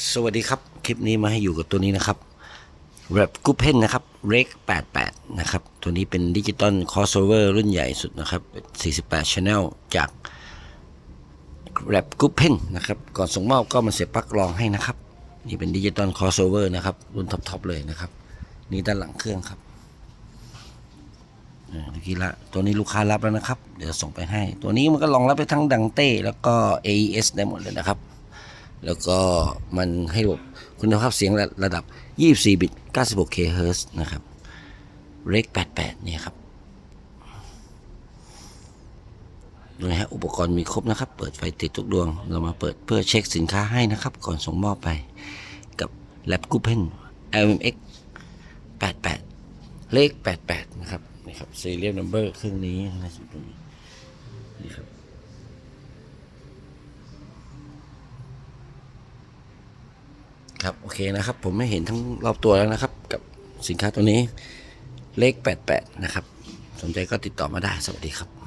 สวัสดีครับ คลิปนี้มาให้อยู่กับตัวนี้นะครับ r a p g o o p e n นะครับ REC 88 นะครับ ตัวนี้เป็นดิจิตอลคอ s โ o เวอร์รุ่นใหญ่สุดนะครับ 48 Channel จาก r a p g o o p e n นะครับ ก่อนส่งมอบก็มาเสียบปลั๊กรองให้นะครับ นี่เป็นดิจิตอลคอ s โ o เวอร์นะครับ รุ่นท็อปๆเลยนะครับ นี่ด้านหลังเครื่องครับเมื่อกี้ละตัวนี้ลูกค้ารับแล้วนะครับ เดี๋ยวส่งไปให้ ตัวนี้มันก็รองรับไปทั้งดังเต้แล้วก็ AES ได้หมดเลยนะครับ แล้วก็มันให้ระบบคุณภาพเสียงระระดับ 24 บิต 96 kHz นะครับ REC 88 เนี่ยครับดูนะฮะอุปกรณ์มีครบนะครับ เปิดไฟติดทุกดวง เรามาเปิดเพื่อเช็คสินค้าให้นะครับ ก่อนส่งมอบไปกับ Lab g o o p e n LMX 88 เลข 88 นะครับนี่ครับ serial number เครื่องนี้นะตรงนี้นี่ครับ ครับโอเคนะครับ ผมไม่เห็นทั้งรอบตัวแล้วนะครับ กับสินค้าตัวนี้เลข 88 นะครับ สนใจก็ติดต่อมาได้สวัสดีครับ